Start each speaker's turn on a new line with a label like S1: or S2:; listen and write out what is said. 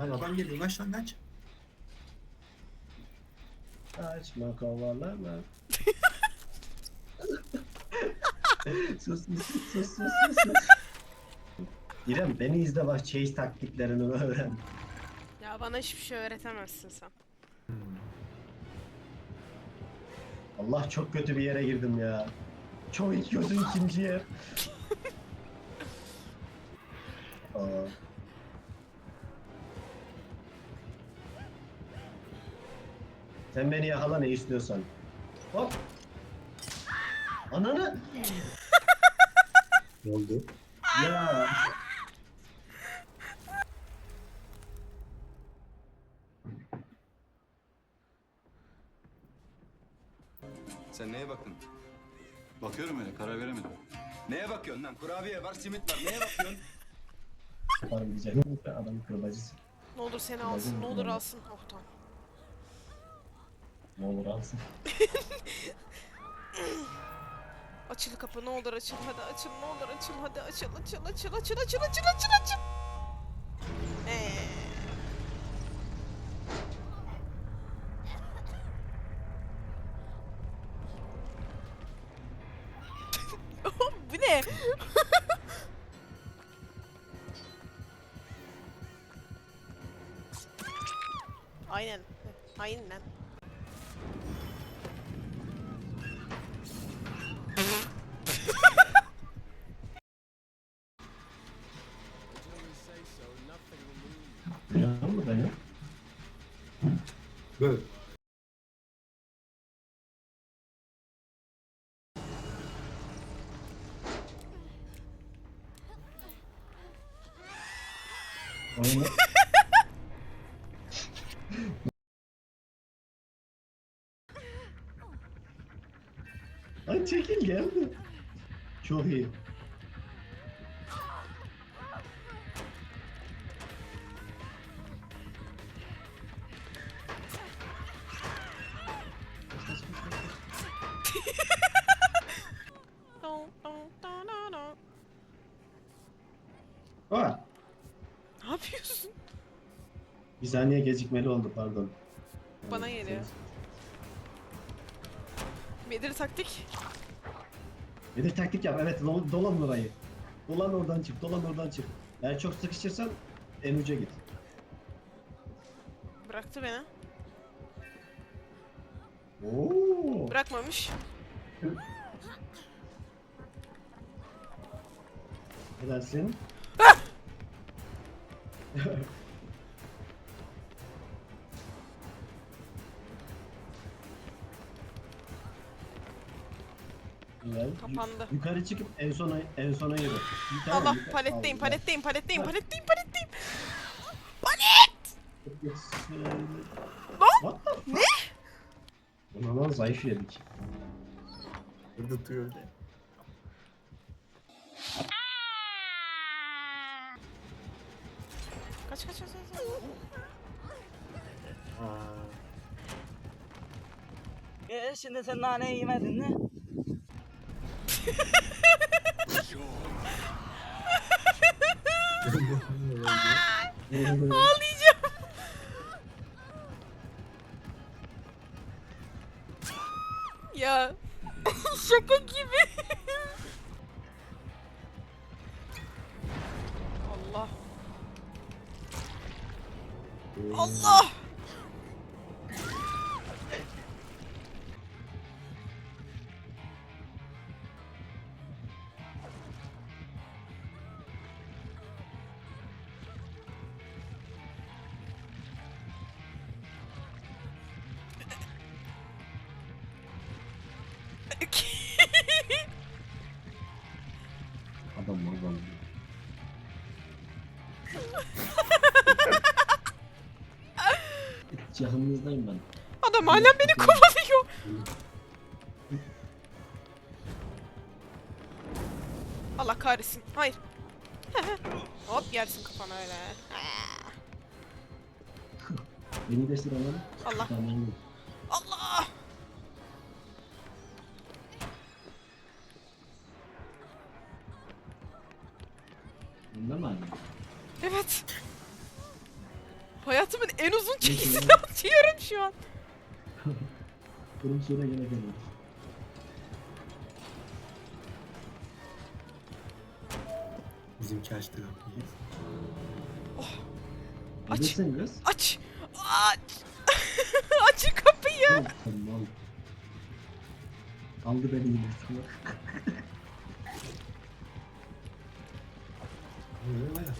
S1: Lan adam geliyor kaç lan kaç.
S2: Açma kovalama. sus sus sus sus sus sus. İrem beni izle bak chase taktiklerini öğren.
S3: Ya bana hiçbir şey öğretemezsin sen.
S2: Allah çok kötü bir yere girdim ya. Çok iyi kötü ikinci yer. Aa. Sen beni yakala ne istiyorsan. Hop. Ananı.
S1: Ne oldu?
S2: Ya.
S4: Sen neye baktın? Bakıyorum öyle karar veremedim. Neye bakıyorsun lan? Kurabiye var, simit var. Neye bakıyorsun?
S2: Yaparım diyeceğim. Adam kırbacısı.
S3: Ne olur seni alsın, ne olur alsın. Oh tamam.
S2: Ne olur alsın.
S3: Açıl kapı ne olur açıl hadi açıl ne olur açıl hadi açıl açıl açıl açıl açıl açıl açıl açıl. Ee. Bu ne? Aynen. Aynen.
S1: Böyle.
S2: Oyunu... Ay çekil geldi. Çok iyi. Bir saniye gecikmeli oldu pardon.
S3: Bana geliyor. Bedir taktik.
S2: De taktik yap evet dol- dolan orayı. Dolan oradan çık dolan oradan çık. Eğer çok sıkışırsan en uca git.
S3: Bıraktı beni.
S2: Oo.
S3: Bırakmamış.
S2: Helalsin. Güzel.
S3: Kapandı.
S2: yukarı çıkıp en sona en sona yürü. Yukarı,
S3: Allah
S2: yukarı.
S3: paletteyim,
S2: Allah.
S3: paletteyim, paletteyim, paletteyim, paletteyim.
S2: What the fuck? Ne? Ona lan zayıf yedik.
S1: Öldürtüyor öyle.
S3: Kaç kaç kaç kaç.
S1: Aa.
S5: E şimdi sen nane yemedin mi?
S3: Ağlayacağım. ya. Şaka gibi. Allah. Allah.
S2: Adam adam. Canınızdayım ben.
S3: Adam hala beni kovalıyor. Allah kahretsin. Hayır. Hop yersin kafana öyle.
S2: Beni de sıralan.
S3: Allah.
S2: Tamam. Bunda mı aynı?
S3: Evet. Hayatımın en uzun çekisini atıyorum şu an.
S2: Bunun sonra gene geliyor.
S1: Bizimki açtı kapıyı.
S3: Aç.
S2: Neredesin kız?
S3: Aç. Aç. Açın kapıyı.
S2: Tamam. Aldı beni yine. 你
S1: 没有那个